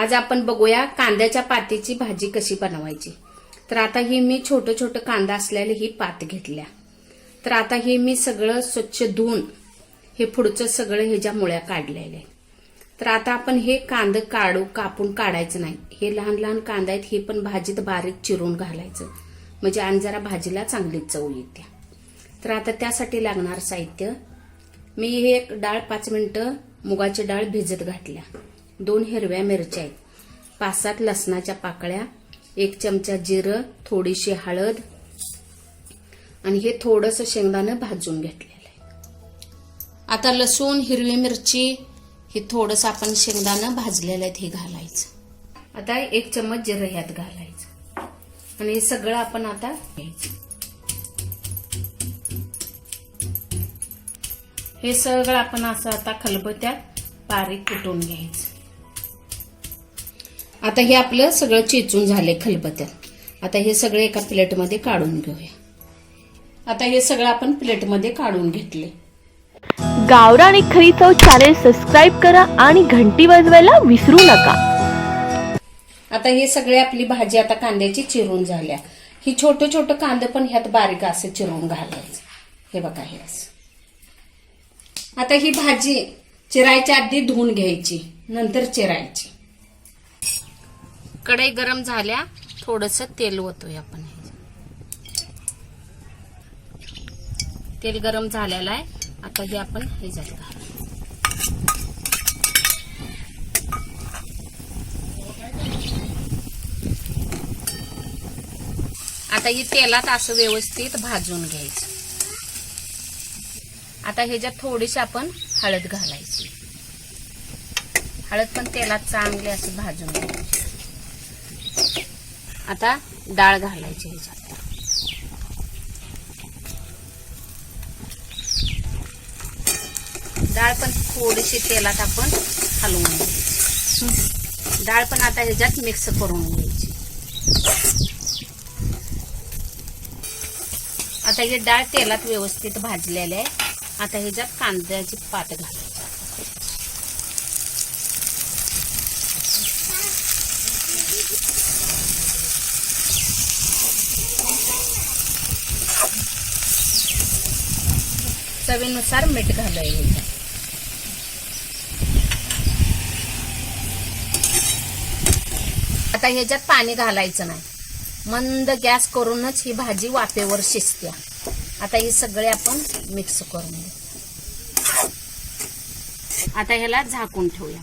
आज आपण बघूया कांद्याच्या पातीची भाजी कशी बनवायची. तर आता ही मी छोटं छोटं कांदा असलेले ही पात घेतल्या. तर आता हे मी सगळं स्वच्छ धुवून हे पुढचं सगळं ह्याच्या मुळ्या काढलेल्या आहे तर आता आपण हे कांद काढू कापून काढायचं नाही. हे लहान लहान कांदा आहेत हे पण भाजीत बारीक चिरून घालायचं. म्हणजे आणि जरा भाजीला चांगली चव येते. तर आता त्यासाठी लागणार साहित्य. मी हे एक डाळ पाच मिनटं मुगाची डाळ भिजत घातल्या. दोन हिरव्या मिरच्या आहेत. पाच सात लसणाच्या पाकळ्या एक चमचा जिरं थोडीशी हळद आणि हे थोडंसं शेंगदाणं भाजून घेतलेलं आहे. आता लसूण हिरवी मिरची हे थोडंसं आपण शेंगदाणं भाजलेलं आहे हे घालायचं. आता एक चम्मच जिरं ह्यात घालायचं. आणि हे सगळं आपण आता घ्यायचं. हे सगळं आपण असं आता खलबत्यात बारीक कुटून घ्यायचं. आता हे आपलं सगळं चेचून झालंय खलबत्यात. आता हे सगळं एका प्लेटमध्ये काढून घेऊया. आता हे सगळं आपण प्लेटमध्ये काढून घेतले गावरान आणि खरी चव चॅनेल सबस्क्राईब करा आणि घंटी वाजवायला विसरू नका. आता हे सगळे आपली भाजी आता कांद्याची चिरून झाल्या. ही छोटं छोटं कांदं पण ह्यात बारीक असं चिरून घालायचं. हे बघा हे असं. आता ही भाजी चिरायच्या आधी धुवून घ्यायची नंतर चिरायची. कढई गरम झाल्या थोडस तेल ओतूया आपण तेल गरम झालेलं आहे. आता हे आपण ह्याच्यात झालं आता ही तेलात असं व्यवस्थित भाजून घ्यायचं. आता ह्याच्यात थोडीशी आपण हळद घालायची. हळद पण तेलात चांगली असं भाजून घ्यायची. आता डाळ घालायची ह्याच्यात. डाळ पण थोडीशी तेलात आपण हलवून घ्यायची. डाळ पण आता ह्याच्यात मिक्स करून घ्यायची. आता हे डाळ तेलात व्यवस्थित भाजलेले आहे. आता ह्याच्यात कांद्याची पात घालायची. चवीनुसार मीठ घालायचं आता ह्याच्यात पाणी घालायचं नाही. मंद गॅस करूनच ही भाजी वाफेवर शिजते आता हे सगळे आपण मिक्स करून घेऊ. आता ह्याला झाकून ठेवूया.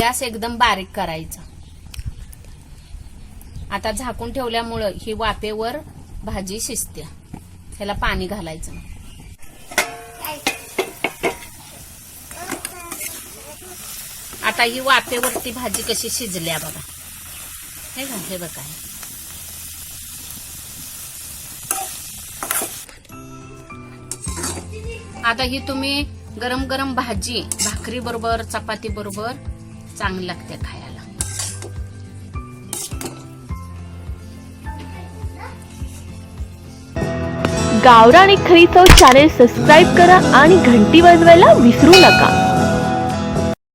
गॅस एकदम बारीक करायचा. आता झाकून ठेवल्यामुळं ही वाफेवर भाजी शिजते ह्याला पाणी घालायचं नाही. आता ही वाफेवरती भाजी कशी शिजल्या बघा. हे का हे बघा. आता ही तुम्ही गरम गरम भाजी भाकरी बरोबर चपाती बरोबर चांगली लागते खायला. गावरान आणि खरी चव चॅनेल सबस्क्राईब करा आणि घंटी वाजवायला विसरू नका.